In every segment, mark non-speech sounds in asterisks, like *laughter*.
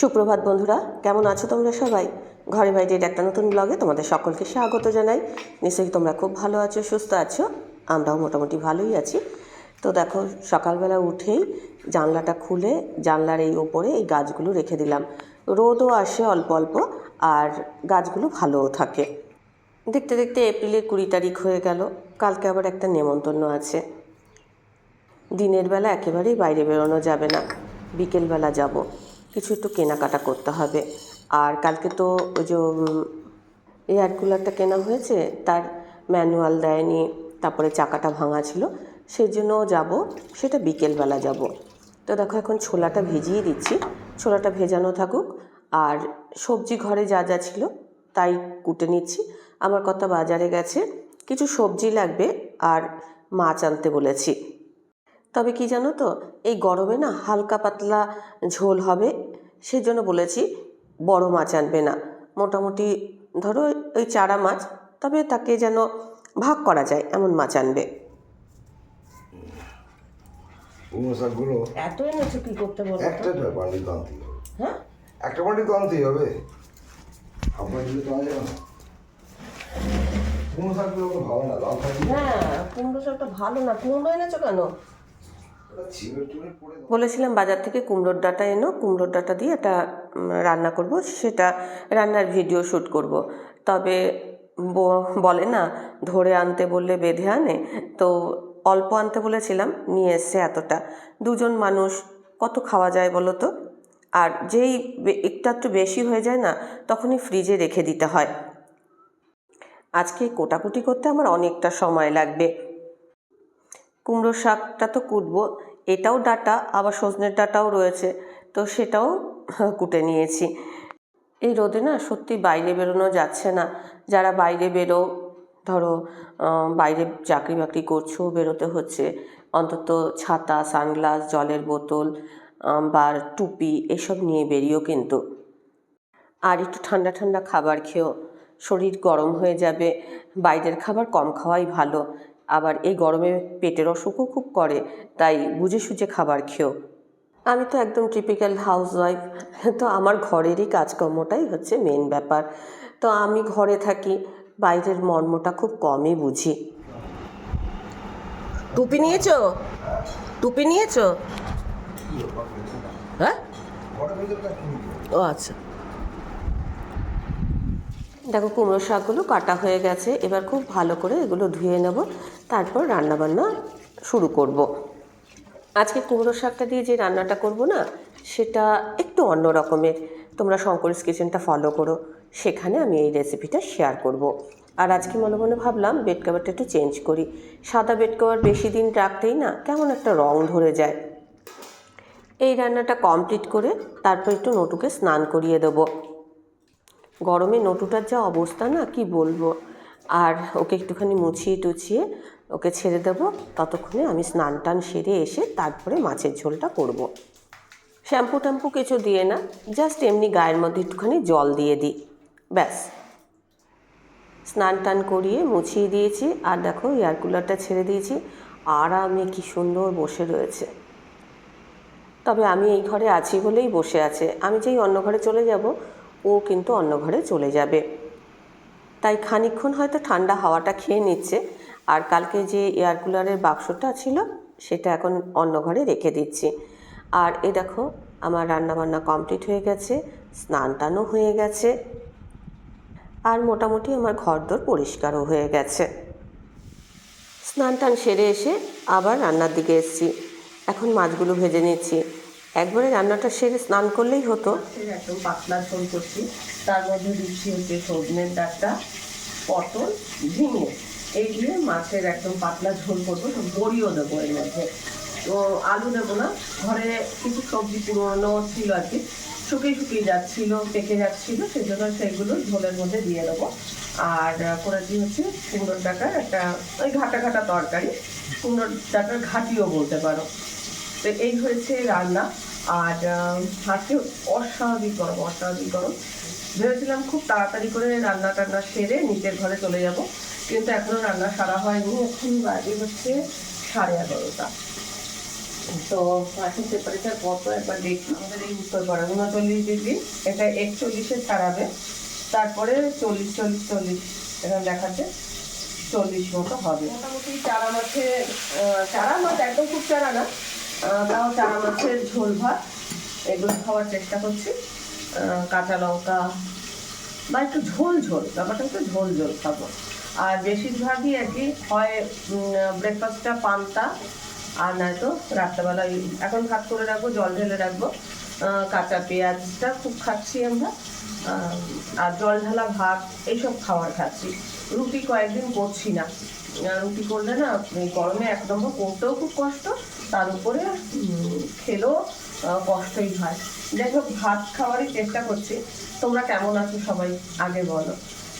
সুপ্রভাত বন্ধুরা, কেমন আছো তোমরা সবাই? ঘরে বাইরের একটা নতুন ব্লগে তোমাদের সকলকে স্বাগত জানাই। নিশ্চয়ই তোমরা খুব ভালো আছো, সুস্থ আছো, আমরাও মোটামুটি ভালোই আছি। তো দেখো, সকালবেলা উঠেই জানলাটা খুলে জানলার এই ওপরে এই গাছগুলো রেখে দিলাম। রোদও আসে অল্প অল্প আর গাছগুলো ভালোও থাকে। দেখতে দেখতে এপ্রিলের কুড়ি তারিখ হয়ে গেল, কালকে আবার একটা নেমন্তন্ন আছে। দিনের বেলা একেবারেই বাইরে বেরোনো যাবে না, বিকেলবেলা যাব। কিছু একটু কেনাকাটা করতে হবে। আর কালকে তো ওই যে এয়ার কুলারটা কেনা হয়েছে, তার ম্যানুয়াল দেয়নি, তারপরে চাকাটা ভাঙা ছিল সেই যাব, সেটা বিকেলবেলা যাব। তো দেখো এখন ছোলাটা ভেজিয়ে দিচ্ছি। ছোলাটা ভেজানো থাকুক। আর সবজি ঘরে যা যা ছিল তাই কুটে নিচ্ছি। আমার কথা বাজারে গেছে। কিছু সবজি লাগবে আর মাছ আনতে বলেছি। তবে কি জানো তো, এই গরমে না হালকা পাতলা ঝোল হবে। সেই জন্য বলেছি বড় মাছ আনবে না। মোটামুটি ধরো ওই চারা মাছ, তবে তাকে যেন ভাগ করা যায়, এমন মাছ আনবে। শাকগুলো এত এনেছো কি করতে বলো একটা বান্ডিল তো আনতেই হবে। হ্যাঁ? একটা বান্ডিল তো আনতেই হবে। হাফ বান্ডিল তো আনা যাবে না কুমড়ো শাকগুলো তো ভালো না লাল শাক হ্যাঁ কুমড়ো শাকটা ভালো না। কুমড়ো এনেছো কেন। বলেছিলাম বাজার থেকে কুমড়োর ডাটা এনো কুমড়োর ডাটা দিয়ে একটা রান্না করব। সেটা রান্নার ভিডিও শ্যুট করব। তবে বলে না ধরে আনতে বললে বেঁধে আনে। তো অল্প আনতে বলেছিলাম, নিয়ে এসছে এতটা। দুজন মানুষ, কত খাওয়া যায় বলো তো? আর যেই একটু একটু বেশি হয়ে যায় না, তখনই ফ্রিজে রেখে দিতে হয়। আজকে কোটাকুটি করতে আমার অনেকটা সময় লাগবে। কুমড়ো শাকটা তো কুটবো, এটাও ডাটা, আবার সজনের ডাটাও রয়েছে, তো সেটাও *laughs* কুটে নিয়েছি। এই রোদে না সত্যি বাইরে বেরোনো যাচ্ছে না। যারা বাইরে বেরো ধরো বাইরে চাকরি বাকরি করছ, বেরোতে হচ্ছে, অন্তত ছাতা, সানগ্লাস, জলের বোতল বা টুপি, এসব নিয়ে বেরিও কিন্তু। আর একটু ঠান্ডা ঠান্ডা খাবার খেও, শরীর গরম হয়ে যাবে, বাইরের খাবার কম খাওয়াই ভালো, আবার এই গরমে পেটের অসুখও খুব করে, তাই বুঝে সুঝে খাবার খেও। আমি তো একদম টিপিক্যাল হাউসওয়াইফ তো আমার ঘরেরই কাজকর্মটাই হচ্ছে মেন ব্যাপার। তো আমি ঘরে থাকি বাইরের মর্মটা খুব কমই বুঝি। টুপি নিয়েছো? টুপি নিয়েছো? হ্যাঁ? ও আচ্ছা। দেখো কুমড়ো শাকগুলো কাটা হয়ে গেছে। এবার খুব ভালো করে এগুলো ধুয়ে নেব। তারপর রান্নাবান্না শুরু করব। আজকে কুমড়ো শাকটা দিয়ে যে রান্নাটা করব না, সেটা একটু অন্য রকমের। তোমরা শঙ্করিস কিচেনটা ফলো করো। সেখানে আমি এই রেসিপিটা শেয়ার করব। আর আজকে মনে মনে ভাবলাম বেড কাভারটা একটু চেঞ্জ করি। সাদা বেড কভার বেশি দিন রাখতেই না কেমন একটা রং ধরে যায়। এই রান্নাটা কমপ্লিট করে তারপর একটু নটুকে স্নান করিয়ে দেবো। গরমে নটুটার যা অবস্থা না, কি বলব? আর ওকে একটুখানি মুছিয়ে টুছিয়ে ওকে ছেড়ে দেবো। ততক্ষণে আমি স্নান টান সেরে এসে তারপরে মাছের ঝোলটা করব। শ্যাম্পু ট্যাম্পু কিছু দিয়ে না জাস্ট এমনি গায়ের মধ্যে একটুখানি জল দিয়ে দিই। ব্যাস। স্নান টান করিয়ে মুছিয়ে দিয়েছি, আর দেখো এয়ার কুলারটা ছেড়ে দিয়েছি। আরামে কি সুন্দর বসে রয়েছে। তবে আমি এই ঘরে আছি বলেই বসে আছে। আমি যেই অন্য ঘরে চলে যাব, ও কিন্তু অন্য ঘরে চলে যাবে। তাই খানিকক্ষণ হয়তো ঠান্ডা হাওয়াটা খেয়ে নিচ্ছে, আর কালকে যে এয়ার কুলারের বাক্সটা ছিল, সেটা এখন অন্য ঘরে রেখে দিচ্ছি। আর এ দেখো, আমার রান্নাবান্না কমপ্লিট হয়ে গেছে, স্নান টানও হয়ে গেছে। আর মোটামুটি আমার ঘরদোর পরিষ্কারও হয়ে গেছে। স্নান টান সেরে এসে আবার রান্নার দিকে এসেছি। এখন মাছগুলো ভেজে নিচ্ছি। একবারে রান্নাটা সেরে স্নান করলেই হতো। একদম পাতলা ঝোল করছি। তার মধ্যে দিচ্ছি হচ্ছে সজনের ডাঁটা, পটল, ঝিঙে। এই দিয়ে মাছের একদম পাতলা ঝোল করব তো বড়িও দেবো এর মধ্যে। তো আলু নেব না, ঘরে কিছু সবজি পুরনো ছিল আর কি। শুকিয়ে শুকিয়ে যাচ্ছিল, পেকে যাচ্ছিল সেই জন্য সেগুলো ঝোলের মধ্যে দিয়ে দেবো। আর করেছি হচ্ছে কুমড়োর ডাটার একটা, ওই ঘাটা ঘাটা তরকারি। কুমড়োর ডাটার ঘাটিও বলতে পারো। তো এই হয়েছে রান্না। আর আজকে অস্বাভাবিক গরম অস্বাভাবিক গরম। ভেবেছিলাম খুব তাড়াতাড়ি করে রান্না টান্না সেরে নিজের ঘরে চলে যাব, কিন্তু এখনও রান্না সারা হয়নি। এখন বাজে হচ্ছে সাড়ে এগারোটা। তো এখন টেম্পারেচার কত একবার দেখি। আমাদের এই উত্তরপাড়া উনচল্লিশ ডিগ্রি, এটা একচল্লিশে ছাড়াবে। তারপরে চল্লিশ চল্লিশ চল্লিশ, এরকম দেখাচ্ছে। চল্লিশ মতো হবে। মোটামুটি চারা মাছে চারা মাছ একদম খুব চারা না তাও চারা মাছের ঝোল ভাত, এগুলো খাওয়ার চেষ্টা করছি। কাঁচা লঙ্কা বা একটু ঝোল ঝোল, ব্যাপারটা একটু ঝোল ঝোল খাব। আর বেশিরভাগই আর কি হয় ব্রেকফাস্টটা পান্তা আর নয়তো রাত্রেবেলা এখন ভাত করে রাখব, জল ঢেলে রাখব। কাঁচা পেঁয়াজটা খুব খাচ্ছি আমরা। আর জল ঢালা ভাত, এইসব খাবার খাচ্ছি। রুটি কয়েকদিন করছি না। রুটি করলে না গরমে এক নম্বর করতেও খুব কষ্ট, তার উপরে খেলেও কষ্টই হয়। যাই হোক ভাত খাওয়ারই চেষ্টা করছি। তোমরা কেমন আছো সবাই, আগে বলো।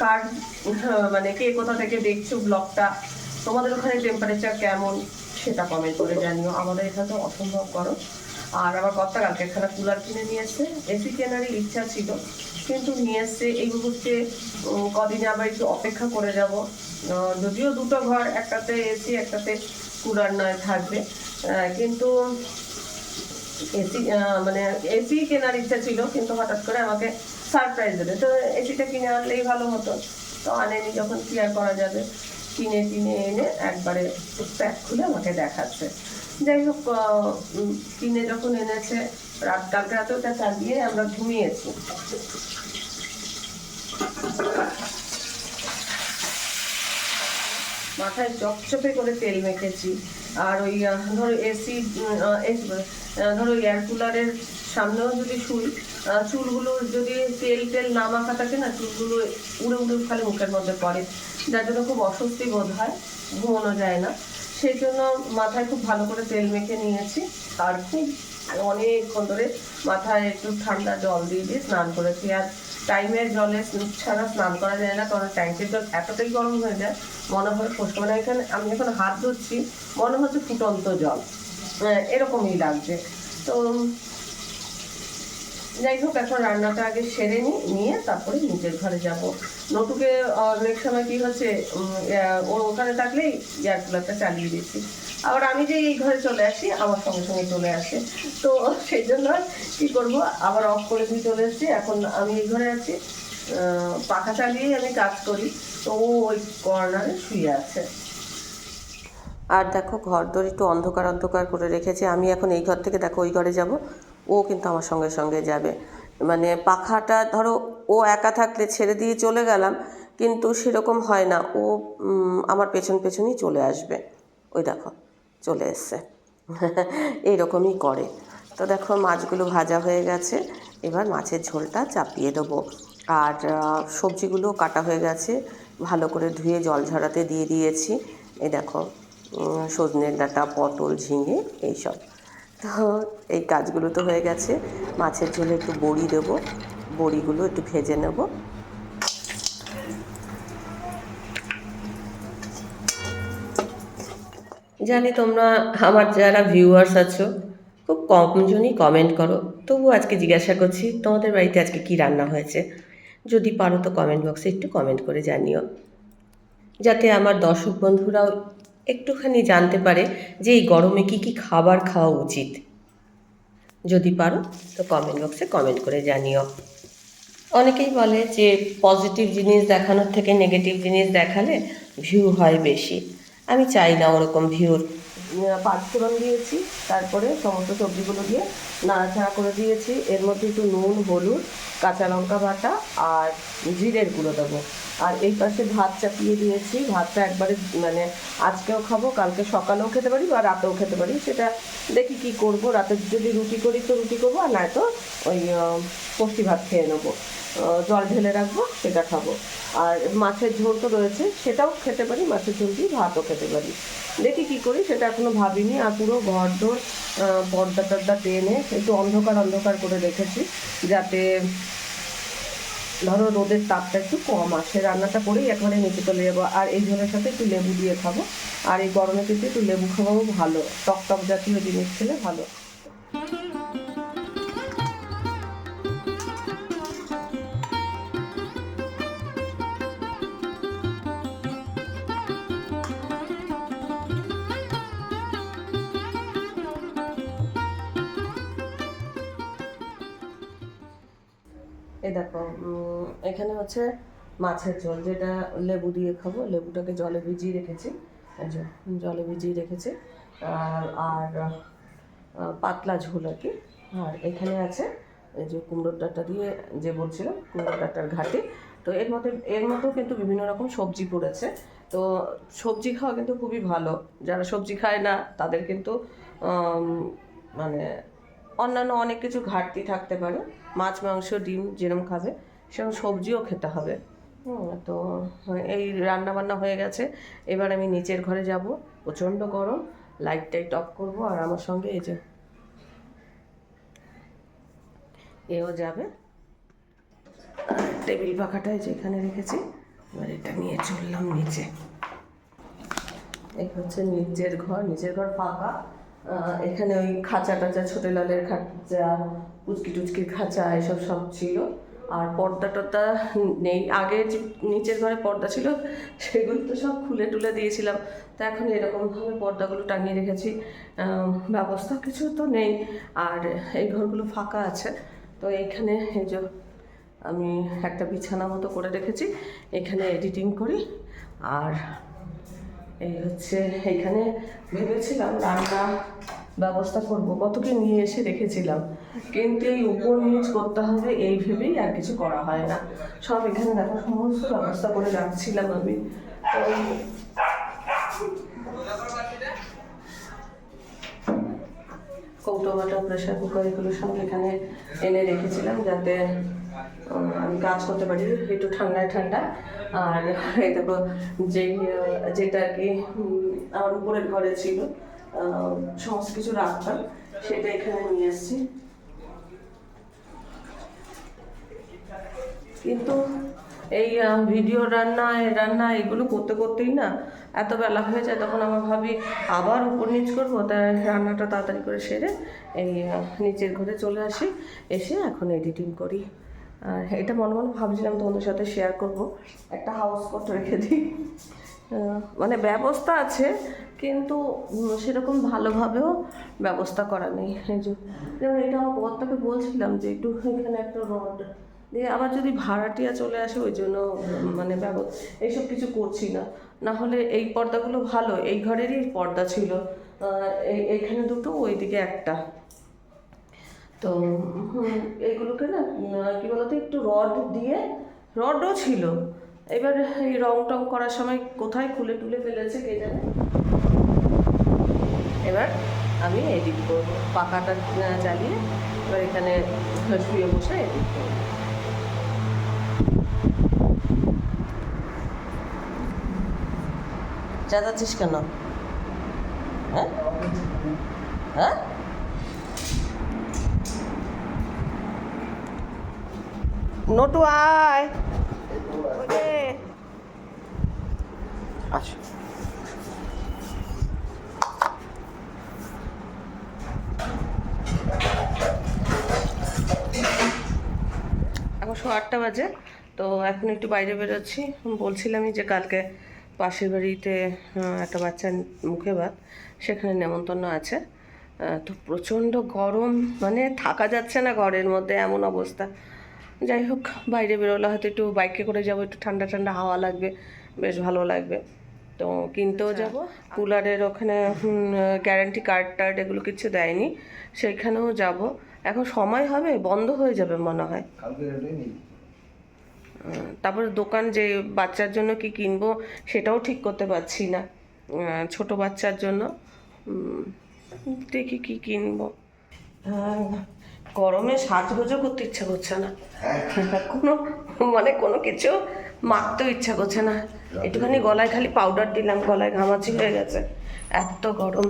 কার মানে কে কোথা থেকে দেখছ ব্লগটা? তোমাদের ওখানে টেম্পারেচার কেমন? সেটা কমেন্ট করে জানিও। আমাদের এখানে অসম্ভব গরম। আর আমার কর্তা কালকে একখানা কুলার কিনে নিয়ে এসছে। এসি কেনারই ইচ্ছা ছিল। কিন্তু নিয়ে এসছে এই মুহূর্তে কদিনে আবার একটু অপেক্ষা করে যাব। যদিও দুটো ঘর, একটাতে এসি একটাতে কুলার নয়, থাকবে। কিন্তু এসি মানে এসি কেনার ইচ্ছা ছিল, কিন্তু হঠাৎ করে আমাকে সারপ্রাইজ দেবে। তো এসিটা কিনে আনলেই ভালো হতো। তো আনেনি, যখন কি আর করা যাবে? কিনে টিনে এনে একবারে প্যাক খুলে আমাকে দেখাচ্ছে। যাই হোক কিনে যখন এনেছে, রাত কালকে রাতে ওটা চালিয়ে আমরা ঘুমিয়েছি। মাথায় চপচপে করে তেল মেখেছি। আর ওই ধরো এসি ধরো এয়ার কুলারের সামনেও যদি শুই চুলগুলো যদি তেল টেল না মাখা থাকে না, চুলগুলো উড়ে উড়ে খালি মুখের মধ্যে পড়ে। যার জন্য খুব অস্বস্তি বোধ হয়, ঘুমানো যায় না। সেই জন্য মাথায় খুব ভালো করে তেল মেখে নিয়েছি আর খুব অনেকক্ষণ ধরে মাথায় একটু ঠান্ডা জল দিয়ে দিয়ে স্নান করেছি। আর টাইমের জলে ছাড়া স্নান করা যায় না, কারণ ট্যাঙ্কের জল এতটাই গরম হয়ে যায়, মনে হয় ফোসকা মানে এখানে আমি যখন হাত ধরছি মনে হচ্ছে ফুটন্ত জল। এরকমই লাগছে। তো যাই হোক এখন রান্নাটা আগে সেরে নিই নিয়ে তারপরে নিজের ঘরে যাব। নটুকে অনেক সময় কি হচ্ছে উম, আহ, ও ওখানে থাকলেই এয়ার কুলারটা চালিয়ে দিচ্ছি। আবার আমি যে এই ঘরে চলে আসি আমার সঙ্গে সঙ্গে চলে আসে। তো সেই জন্য কি করব আবার অফ করে দিয়ে চলে এসেছি। এখন আমি এই ঘরে আছি। পাখা চালিয়েই আমি কাজ করি। তো ও ওই কর্নারে শুয়ে আছে। আর দেখো, ঘর দর একটু অন্ধকার অন্ধকার করে রেখেছে। আমি এখন এই ঘর থেকে, দেখো, ওই ঘরে যাব। ও কিন্তু আমার সঙ্গে সঙ্গে যাবে। মানে পাখাটা, ধরো, ও একা থাকলে ছেড়ে দিয়ে চলে গেলাম, কিন্তু সেরকম হয় না। ও আমার পেছন, পেছনই চলে আসবে। ওই দেখো, চলে এসছে। *laughs* এইরকমই করে। তো দেখো, মাছগুলো ভাজা হয়ে গেছে। এবার মাছের ঝোলটা চাপিয়ে দেবো। আর সবজিগুলো কাটা হয়ে গেছে। ভালো করে ধুয়ে জল ঝরাতে দিয়ে দিয়েছি। এই দেখো সজনের ডাঁটা, পটল, ঝিঙে এইসব। তো এই কাজগুলো তো হয়ে গেছে। মাছের ঝোলে একটু বড়ি দেবো। বড়িগুলো একটু ভেজে নেব। জানি তোমরা, আমার যারা ভিউয়ার্স আছো, খুব কমজনই কমেন্ট করো। তবু আজকে জিজ্ঞাসা করছি, তোমাদের বাড়িতে আজকে কি রান্না হয়েছে? যদি পারো তো কমেন্ট বক্সে একটু কমেন্ট করে জানিও। যাতে আমার দর্শক বন্ধুরাও একটুখানি জানতে পারে যে এই গরমে কি কি খাবার খাওয়া উচিত। যদি পারো, তো কমেন্ট বক্সে কমেন্ট করে জানিও। অনেকেই বলে যে পজিটিভ জিনিস দেখানোর থেকে নেগেটিভ জিনিস দেখালে ভিউ হয় বেশি। আমি চাই না ওরকম ভিউর পাঁচফোড়ন দিয়েছি, তারপরে সমস্ত সবজিগুলো দিয়ে নাড়াচাড়া করে দিয়েছি। এর মধ্যে একটু নুন, হলুদ, কাঁচা লঙ্কা বাটা আর জিরের গুঁড়ো দেবো। আর এই পাশে ভাত চাপিয়ে দিয়েছি। ভাতটা একবারে মানে আজকেও খাব, কালকে সকালেও খেতে পারি বা রাতেও খেতে পারি। সেটা দেখি কি করব। রাতে যদি রুটি করি তো রুটি করব, আর নয়তো ওই কষ্টি ভাত খেয়ে নেব। জল ঢেলে রাখব, সেটা খাব। আর মাছের ঝোল তো রয়েছে, সেটাও খেতে পারি, মাছের ঝোল দিয়ে ভাতও খেতে পারি। দেখি কি করি, সেটা এখনও ভাবিনি। আর পুরো ঘর দোর পর্দা টর্দা টেনে একটু অন্ধকার অন্ধকার করে রেখেছি, যাতে ধরো রোদের তাপটা একটু কম আসে রান্নাটা করেই একবারে নিচে চলে যাব। আর এই ঝোলের সাথে একটু লেবু দিয়ে খাব। আর এই গরমে কিন্তু একটু লেবু খাওয়াও ভালো টক টক জাতীয় জিনিস খেলে ভালো। এই দেখো এখানে হচ্ছে মাছের ঝোল, যেটা লেবু দিয়ে খাব। লেবুটাকে জলে ভিজিয়ে রেখেছি জলে ভিজিয়ে রেখেছি। আর আর পাতলা ঝোল আর কি। আর এখানে আছে, এই যে কুমড়োর ডাঁটা দিয়ে যে বলছিলাম, কুমড়োর ডাঁটার ঘাটি। তো এর মধ্যে, এর মধ্যেও কিন্তু বিভিন্ন রকম সবজি পড়েছে। তো সবজি খাওয়া কিন্তু খুবই ভালো। যারা সবজি খায় না, তাদের কিন্তু মানে অন্যান্য অনেক কিছু ঘাটতি থাকতে পারে। মাছ, মাংস, ডিম যেরকম খাবে, সেরকম সবজিও খেতে হবে। তো এই রান্না বান্না হয়ে গেছে। এবার আমি নিচের ঘরে যাব। প্রচণ্ড গরম। লাইট টাইট অফ করব আর আমার সঙ্গে এই যে এও যাবে। টেবিল পাখাটাই যেখানে রেখেছি, এবার এটা নিয়ে চললাম নিচে। এই হচ্ছে নিজের ঘর। নিজের ঘর ফাঁকা। এখানে ওই খাঁচা টাচা, ছোট লালের খাঁচা, পুচকি টুচকির খাঁচা, এসব সব ছিল। আর পর্দা টর্দা নেই। আগে যে নিচের ঘরে পর্দা ছিল, সেগুলো তো সব খুলে টুলে দিয়েছিলাম। তো এখন এরকমভাবে পর্দাগুলো টাঙিয়ে রেখেছি। ব্যবস্থা কিছু তো নেই। আর এই ঘরগুলো ফাঁকা আছে। তো এইখানে এই যে আমি একটা বিছানা মতো করে রেখেছি। এখানে এডিটিং করি। আর এই হচ্ছে এখানে ভেবেছিলাম রান্না ব্যবস্থা করব কত কি নিয়ে এসে রেখেছিলাম। কিন্তু এই উপর নিচ করতে হবে এই ভেবেই আর কিছু করা হয় না। সব এখানে দেখো সমস্ত ব্যবস্থা করে রাখছিলাম আমি। কৌটো বাটা প্রেশার কুকার এগুলো সব এখানে এনে রেখেছিলাম যাতে আমি কাজ করতে পারি একটু ঠান্ডায় ঠান্ডা। আর দেখো যেই যেটা আর কি আমার উপরের ঘরে ছিল সমস্ত কিছু রাখতাম সেটা এখানে নিয়ে এসেছি। কিন্তু এই ভিডিও রান্না রান্না, এগুলো করতে করতেই না এত বেলা হয়ে যায়, তখন আমার ভাবি আবার উপর নিচ করব তাই রান্নাটা তাড়াতাড়ি করে সেরে এই নিচের ঘরে চলে আসি, এসে এখন এডিটিং করি। আর এটা মনে মনে ভাবছিলাম তোমাদের সাথে শেয়ার করব। একটা হাউস কোট রেখে দিই। মানে ব্যবস্থা আছে, কিন্তু সেরকম ভালোভাবেও ব্যবস্থা করা নেই। যেমন এটা আমার বরটাকে বলছিলাম যে একটু এখানে একটা রড দিয়ে আবার যদি ভাড়াটিয়া চলে আসে, ওই জন্য মানে ব্যব এইসব কিছু করছি না। না হলে এই পর্দাগুলো ভালো, এই ঘরেরই পর্দা ছিল। এই, এইখানে দুটো, ওইদিকে একটা। তো এইগুলোকে না কি বলতো, একটু রড দিয়ে রডও ছিল। এবার এই রং টং করার সময় কোথায় খুলে টুলে ফেলেছে কে জানে? এবার আমি এডিট করব। পাকাটা চালিয়ে এবার এখানে শুয়ে বসে এডিট করব। চেঁচাচ্ছিস কেন? হ্যাঁ? হ্যাঁ? নটু আয়। আচ্ছা। এখন শো আটটা বাজে তো এখন একটু বাইরে বেরোচ্ছি। বলছিলামই যে কালকে পাশের বাড়িতে একটা বাচ্চার মুখে ভাত সেখানে নেমন্তন্ন আছে। তো প্রচণ্ড গরম মানে থাকা যাচ্ছে না ঘরের মধ্যে এমন অবস্থা। যাই হোক বাইরে বেরোলে হয়তো একটু বাইকে করে যাব একটু ঠান্ডা ঠান্ডা হাওয়া লাগবে বেশ ভালো লাগবে। তো কিনতেও যাব। কুলারের ওখানে গ্যারান্টি কার্ড টার্ড এগুলো কিছু দেয়নি সেইখানেও যাব। এখন সময় হবে বন্ধ হয়ে যাবে মনে হয়। তারপরে দোকান যে বাচ্চার জন্য কি কিনবো সেটাও ঠিক করতে পারছি না। ছোট বাচ্চার জন্য দেখি কি কিনবো। আহ, গরমে সাজগোজও করতে ইচ্ছা করছে না। কোনো মানে কোনো কিছু মাখতেও ইচ্ছা করছে না। একটুখানি গলায় খালি পাউডার দিলাম গলায় ঘামাচি হয়ে গেছে। এত গরম।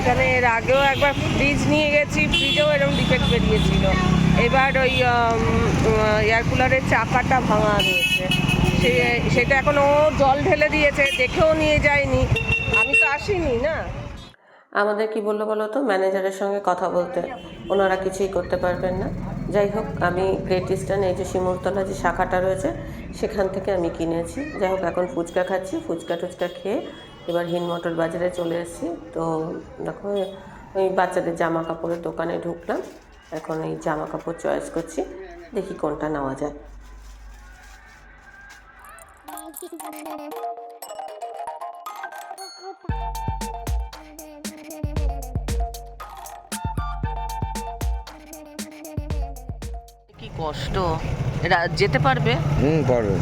এখানে এর আগেও একবার ফ্রিজ নিয়ে গেছি ফ্রিজেও এরকম ডিফেক্ট বেরিয়েছিল। এবার ওই এয়ার কুলারের চাকাটা ভাঙা রয়েছে। সে, সেটা এখন ও জল ঢেলে দিয়েছে, দেখেও নিয়ে যায়নি। আমি তো আসিনি, না? আমাদের কি বলল বলো তো? ম্যানেজারের সঙ্গে কথা বলতে। ওনারা কিছুই করতে পারবেন না। যাই হোক, আমি গ্রেট ইস্টার্ন এই যে শিমুরতলা যে শাখাটা রয়েছে, সেখান থেকে আমি কিনেছি। যাই হোক, এখন ফুচকা খাচ্ছি। ফুচকা টুচকা খেয়ে এবার হিন মটর বাজারে চলে এসেছি। তো দেখো ওই বাচ্চাদের জামা কাপড়ের দোকানে ঢুকলাম। এখন এই জামা কাপড় চয়েস করছি দেখি কোনটা নেওয়া যায়। কি কষ্ট? এরা যেতে পারবে? হুম পারবে।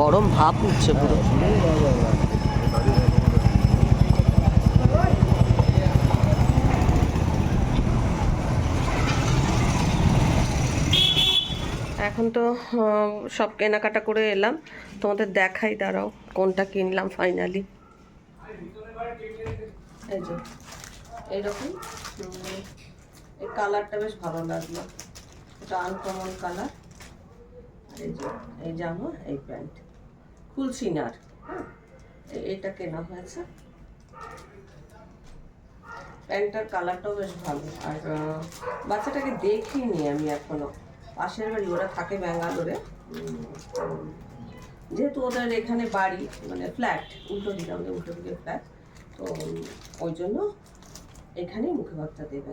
গরম ভাব উঠছে পুরো। এখন তো সব কেনাকাটা করে এলাম। তোমাদের দেখাই, দাঁড়াও, কোনটা কিনলাম ফাইনালি এইরকম। এই কালারটা বেশ ভালো লাগল। এটা আনকমন কালার এই যে, এই জামা, এই প্যান্ট। না হ্যাঁ? এটা কেনা হয়েছে। প্যান্টটার কালারটাও বেশ ভালো। আর বাচ্চাটাকে দেখিনি আমি এখনও। পাশের বাড়ি, ওরা থাকে ব্যাঙ্গালোরে। যেহেতু ওদের এখানে বাড়ি মানে ফ্ল্যাট, উল্টো দিকে, আমাদের উল্টো দিকে ফ্ল্যাট, তো ওই জন্য এখানেই মুখে ভাতটা দেবে।